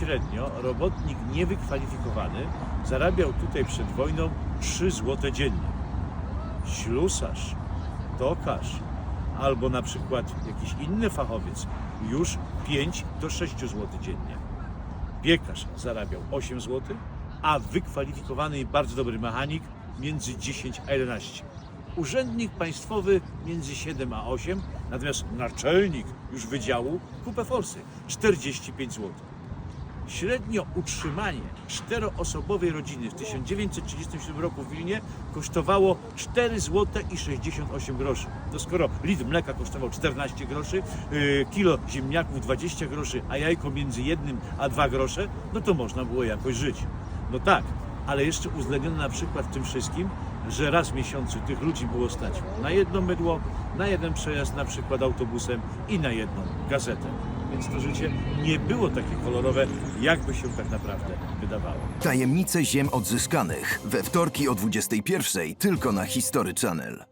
średnio robotnik niewykwalifikowany zarabiał tutaj przed wojną 3 zł dziennie. Ślusarz, tokarz albo na przykład jakiś inny fachowiec już 5 do 6 zł dziennie. Piekarz zarabiał 8 zł, a wykwalifikowany i bardzo dobry mechanik między 10 a 11. Urzędnik państwowy między 7 a 8, natomiast naczelnik już wydziału kupę forsy 45 zł. Średnio utrzymanie czteroosobowej rodziny w 1937 roku w Wilnie kosztowało 4 zł i 68 groszy. To skoro litr mleka kosztował 14 groszy, yy, kilo ziemniaków 20 groszy, a jajko między jednym a 2 grosze, no to można było jakoś żyć. No tak, ale jeszcze uwzględniono na przykład w tym wszystkim, że raz w miesiącu tych ludzi było stać na jedno mydło, na jeden przejazd na przykład autobusem i na jedną gazetę. Więc to życie nie było takie kolorowe, jakby się tak naprawdę wydawało. Tajemnice ziem odzyskanych we wtorki o 21.00 tylko na History Channel.